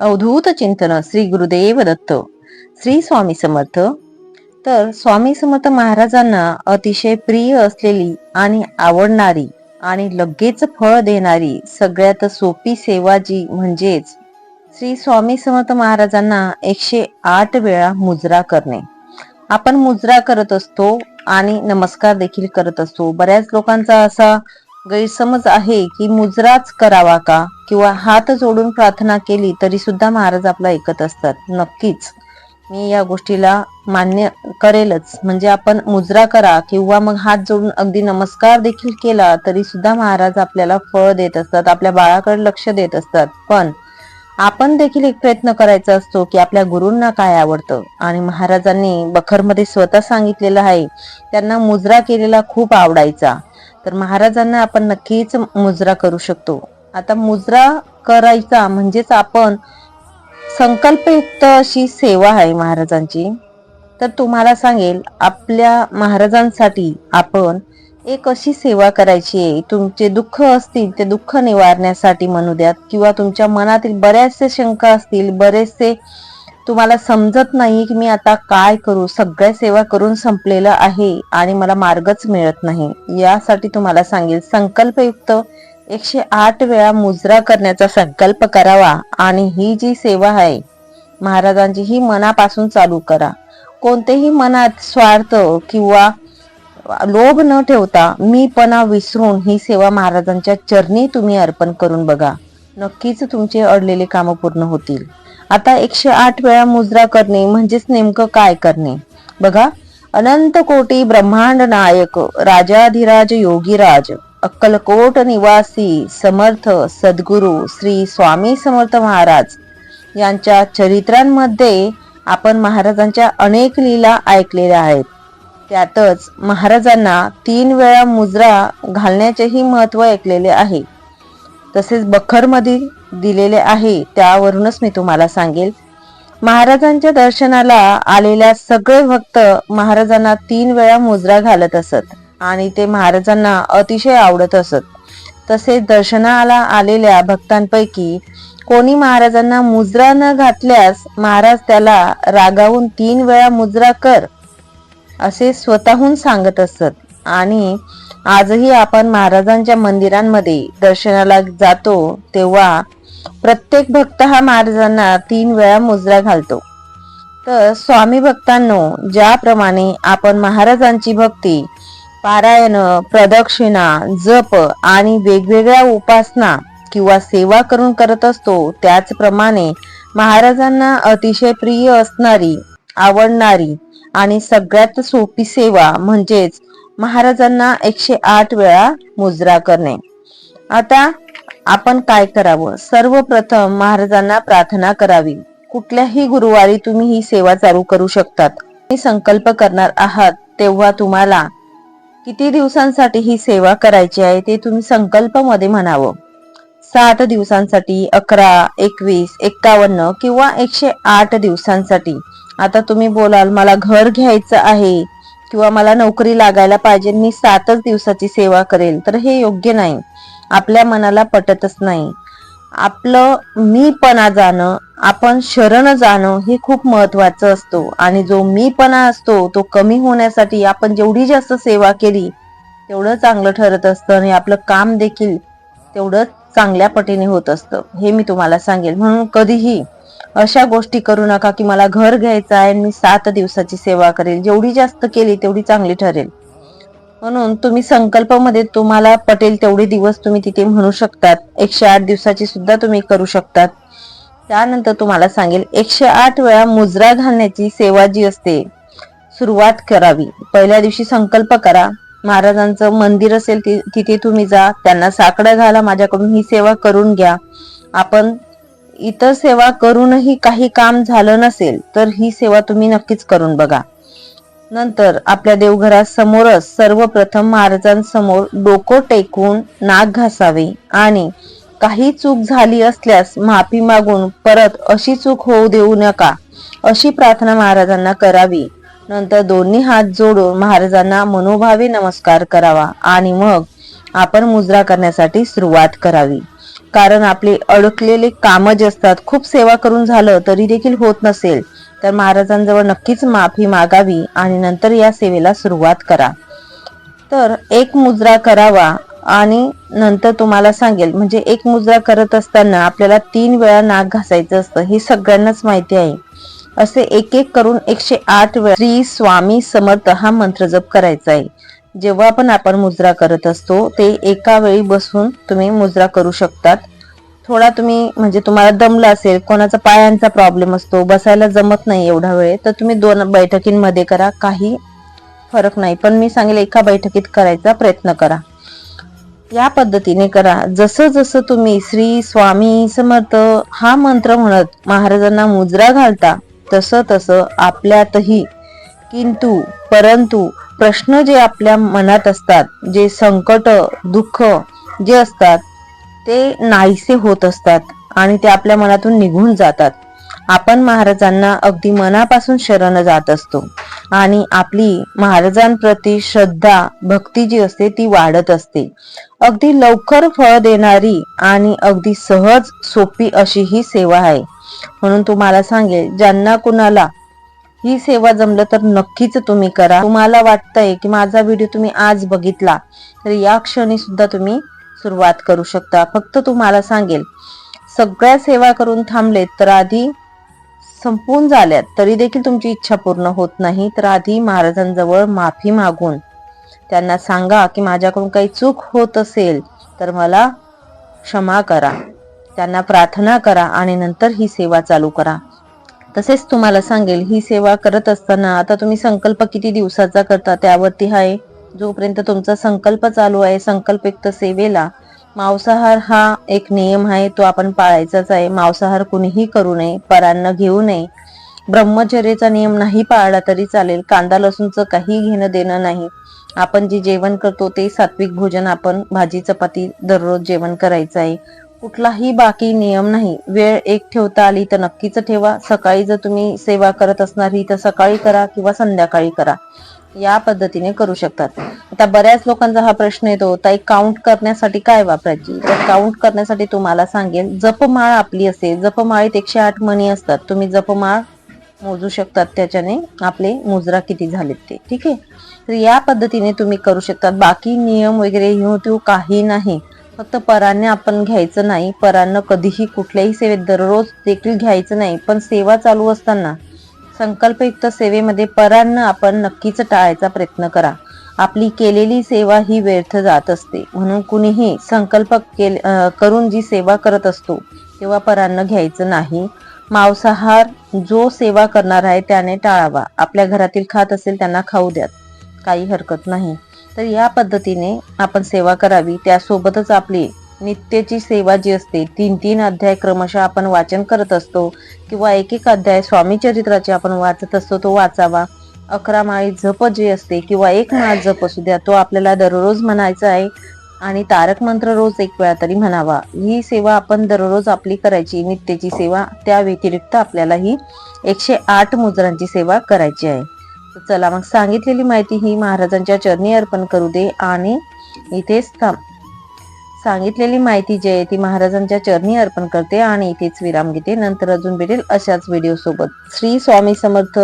अवधूत चिंतन श्री गुरुदेव दत्त श्री स्वामी समर्थ. तर स्वामी समर्थ महाराजांना अतिशय प्रिय असलेली आणि आवडणारी आणि लगेच फळ देणारी सगळ्यात सोपी सेवा जी म्हणजेच श्री स्वामी समर्थ महाराजांना एकशे आठ वेळा मुजरा करणे. आपण मुजरा करत असतो आणि नमस्कार देखील करत असतो. बऱ्याच लोकांचा असा गैरसमज आहे की मुजराच करावा का? किंवा हात जोडून प्रार्थना केली तरी सुद्धा महाराज आपला ऐकत असतात. नक्कीच. मी या गोष्टीला मान्य करेलच. म्हणजे आपण मुजरा करा किंवा मग हात जोडून अगदी नमस्कार देखील केला तरी सुद्धा महाराज आपल्याला फळ देत असतात आपल्या बाळाकडे लक्ष देत असतात. पण आपण देखील एक प्रयत्न करायचा असतो की आपल्या गुरूंना काय आवडतं? आणि महाराजांनी बखरमध्ये स्वतः सांगितलेलं आहे त्यांना मुजरा केलेला खूप आवडायचा. तर महाराजांना आपण नक्कीच मुजरा करू शकतो. आता मुजरा करायचा म्हणजेच आपण संकल्पयुक्त अशी सेवा आहे महाराजांची. तर तुम्हाला सांगेल आपल्या महाराजांसाठी आपण एक अशी सेवा करायची आहे. तुमचे दुःख असतील ते दुःख निवारण्यासाठी म्हणू द्यात किंवा तुमच्या मनातील बऱ्याचशे शंका असतील बरेचसे तुम्हाला समजत नाही की मी आता काय करू. सगळ्या सेवा करून संपलेलं आहे आणि मला मार्गच मिळत नाही. यासाठी तुम्हाला सांगेल संकल्पयुक्त एकशे आठ वेळा मुजरा करण्याचा संकल्प करावा आणि ही जी सेवा आहे महाराजांची ही मनापासून चालू करा. कोणतेही मनात स्वार्थ किंवा लोभ न ठेवता मीपणा विसरून ही सेवा महाराजांच्या चरणी तुम्ही अर्पण करून बघा. नक्कीच तुमचे अडलेले काम पूर्ण होतील. आता एकशे आठ वेळा मुजरा करणे म्हणजेच नेमकं काय करणे? बघा अनंत कोटी ब्रह्मांड नायक राजाधिराज योगीराज. अक्कलकोट निवासी समर्थ सद्गुरू श्री स्वामी समर्थ महाराज यांच्या चरित्रांमध्ये आपण महाराजांच्या अनेक लीला ऐकलेल्या आहेत. त्यातच महाराजांना तीन वेळा मुजरा घालण्याचेही महत्त्व ऐकलेले आहे. तसेच बखरमधील दिलेले आहे त्यावरूनच मी तुम्हाला सांगेल. महाराजांच्या दर्शनाला आलेल्या सगळे भक्त महाराजांना तीन वेळा मुजरा घालत असत. आणि ते महाराजांना अतिशय आवडत असत. तसेच दर्शनाला आलेल्या भक्तांपैकी कोणी महाराजांना मुजरा न घातल्यास महाराज त्याला रागावून तीन वेळा मुजरा कर असे स्वतःहून सांगत असत. आणि आजही आपण महाराजांच्या मंदिरांमध्ये दर्शनाला जातो तेव्हा प्रत्येक भक्त हा महाराजांना तीन वेळा मुजरा घालतो. तर स्वामी भक्तांनो ज्याप्रमाणे आपण महाराजांची भक्ती पारायण प्रदक्षिणा जप आणि वेगवेगळ्या उपासना किंवा सेवा करून करत असतो. त्याचप्रमाणे महाराजांना अतिशय प्रिय असणारी आवडणारी आणि सगळ्यात सोपी सेवा म्हणजेच महाराजांना एकशे आठ वेळा मुजरा करणे. आता आपण काय करावं? सर्वप्रथम महाराजांना प्रार्थना करावी. कुठल्याही गुरुवारी तुम्ही ही सेवा चालू करू शकतात. तुम्ही संकल्प करणार आहात तेव्हा तुम्हाला किती दिवसांसाठी ही सेवा करायची आहे ते तुम्ही संकल्पमध्ये म्हणावं. सात दिवसांसाठी अकरा एकवीस एक्कावन्न किंवा एकशे आठ दिवसांसाठी. आता तुम्ही बोलाल मला घर घ्यायचं आहे किंवा मला नोकरी लागायला पाहिजे मी सातच दिवसाची सेवा करेल. तर हे योग्य नाही. आपल्या मनाला पटतच नाही. आपलं मीपणा जाणं आपण शरण जाणं हे खूप महत्वाचं असतो. आणि जो मीपणा असतो तो कमी होण्यासाठी आपण जेवढी जास्त सेवा केली तेवढं चांगलं ठरत असतं आणि आपलं काम देखील तेवढं चांगल्या पटीने होत असतं. हे मी तुम्हाला सांगेल. म्हणून कधीही अशा गोष्टी करू नका की मला घर घ्यायचं आहे आणि मी सात दिवसाची सेवा करेल. जेवढी जास्त केली तेवढी चांगली ठरेल. म्हणून तुम्ही संकल्पामध्ये तुम्हाला पटेल तेवढे दिवस तुम्ही तिथे म्हणू शकतात. एकशे आठ दिवसाची सुद्धा तुम्ही करू शकतात. त्यानंतर तुम्हाला सांगेल एकशे आठ वेळा मुजरा घालण्याची सेवा जी असते सुरुवात करावी. पहिल्या दिवशी संकल्प करा. महाराजांचं मंदिर असेल तिथे तुम्ही जा. त्यांना साकडं घाला माझ्याकडून ही सेवा करून घ्या. आपण इतर सेवा करूनही काही काम झालं नसेल तर ही सेवा तुम्ही नक्कीच करून बघा. नंतर आपल्या देवघरासमोरच सर्वप्रथम महाराजांसमोर डोकं टेकवून नाक घासावे. आणि काही चूक झाली असल्यास माफी मागून परत अशी चूक होऊ देऊ नका अशी प्रार्थना महाराजांना करावी. नंतर दोन्ही हात जोडून महाराजांना मनोभावे नमस्कार करावा आणि मग आपण मुजरा करण्यासाठी सुरुवात करावी. कारण आपले अडकलेले कामं जे असतात खूप सेवा करून झालं तरी देखील होत नसेल तर महाराजांजवळ नक्कीच माफी मागावी आणि नंतर या सेवेला सुरुवात करा. तर एक मुद्रा करावा आणि नंतर तुम्हाला सांगेल म्हणजे एक मुद्रा करत असताना आपल्याला तीन वेळा नाक घासायचं असतं हे सगळ्यांनाच माहिती आहे. असे एक एक करून एकशे आठ वेळा श्री स्वामी समर्थ हा मंत्र जप करायचा आहे. जेव्हा पण आपण मुद्रा करत असतो ते एका वेळी बसून तुम्ही मुद्रा करू शकतात. थोडा तुम्ही म्हणजे तुम्हाला दमला असेल कोणाचा पायांचा प्रॉब्लेम असतो बसायला जमत नाही एवढा वेळ तर तुम्ही दोन बैठकींमध्ये करा काही फरक नाही. पण मी सांगेल एका बैठकीत करायचा प्रयत्न करा. या पद्धतीने करा. जसं जसं तुम्ही श्री स्वामी समर्थ हा मंत्र म्हणत महाराजांना मुजरा घालता तसं तसं आपल्यातही किंतु परंतु प्रश्न जे आपल्या मनात असतात जे संकट दुःख जे असतात ते नाहीसे होत असतात आणि ते आपल्या मनातून निघून जातात. आपण महाराजांना अगदी मनापासून शरण जात असतो आणि आपली महाराजांप्रती श्रद्धा भक्ती जी असते ती वाढत असते. अगदी लवकर फळ देणारी आणि अगदी सहज सोपी अशी ही सेवा आहे. म्हणून तुम्हाला सांगेल ज्यांना कुणाला ही सेवा जमलं तर नक्कीच तुम्ही करा. तुम्हाला वाटतंय की माझा व्हिडिओ तुम्ही आज बघितला तर या क्षणी सुद्धा तुम्ही सुरुवात करू शकता. फक्त तुम्हाला सांगेल सगळ्या सेवा करून थांबलेत तर आधी संपून झाल्यात तरी देखील तुमची इच्छा पूर्ण होत नाही तर आधी महाराजांजवळ माफी मागून त्यांना सांगा की माझ्याकडून काही चूक होत असेल तर मला क्षमा करा. त्यांना प्रार्थना करा आणि नंतर ही सेवा चालू करा. तसेच तुम्हाला सांगेल ही सेवा करत असताना आता तुम्ही संकल्प किती दिवसाचा करता त्यावरती आहे जोपर्यंत तुमचा संकल्प चालू आहे संकल्पयुक्त सेवेला मांसाहार हा एक नियम आहे तो आपण पाळायचाच आहे. मांसाहार कुणीही करू नये परान्न घेऊ नये. ब्रह्मचर्याचा नियम नाही पाळला तरी चालेल. कांदा लसूणचं काही घेणं देणं नाही. आपण जे जेवण करतो ते सात्विक भोजन आपण भाजी चपाती दररोज जेवण करायचं आहे. कुठलाही बाकी नियम नाही. वेळ एक ठेवता आली तर नक्कीच ठेवा. सकाळी जर तुम्ही सेवा करत असणार ही तर सकाळी करा किंवा संध्याकाळी करा. या पद्धतीने करू शकतात. आता बऱ्याच लोकांचा हा प्रश्न येतो ताई काउंट करण्यासाठी काय वापरायची? तर काउंट करण्यासाठी तुम्हाला सांगेल जपमाळ आपली असेल जपमाळीत एकशे आठ मणी असतात. तुम्ही जपमाळ मोजू शकतात. त्याच्याने आपले मुजरा किती झालेत ते. ठीक आहे? तर या पद्धतीने तुम्ही करू शकतात. बाकी नियम वगैरे ह्यो काही नाही. फक्त पराने आपण घ्यायचं नाही. परांना कधीही कुठल्याही सेवेत दररोज देखील घ्यायचं नाही. पण सेवा चालू असताना संकल्पयुक्त सेवेमध्ये परान्न आपण नक्कीच टाळायचा प्रयत्न करा. आपली केलेली सेवा ही व्यर्थ जात असते. म्हणून कुणीही संकल्प केल करून जी सेवा करत असतो तेव्हा परान्न घ्यायचं नाही. मांसाहार जो सेवा करणार आहे त्याने टाळावा. आपल्या घरातील खात असेल त्यांना खाऊ द्यात. काही हरकत नाही. तर या पद्धतीने आपण सेवा करावी. त्यासोबतच आपली नित्यची सेवा जी असते तीन तीन अध्याय क्रमशः आपण वाचन करत असतो किंवा एक एक अध्याय स्वामी चरित्राचे आपण वाचत असतो तो वाचावा. अकरा माळी जप जे असते किंवा एक माळ जप असू द्या तो आपल्याला दररोज म्हणायचा आहे आणि तारक मंत्र रोज एक वेळा तरी म्हणावा. ही सेवा आपण दररोज आपली करायची नित्यची सेवा त्या व्यतिरिक्त आपल्याला ही एकशे आठ मुद्रांची सेवा करायची आहे. चला मग सांगितलेली माहिती ही महाराजांच्या चरणी अर्पण करू दे आणि इथेच थांब. सांगितलेली माहिती जी आहे ती महाराजांच्या चरणी अर्पण करते आणि इथेच विराम घेते. नंतर अजून भेटेल अशाच व्हिडिओ सोबत. श्री स्वामी समर्थ.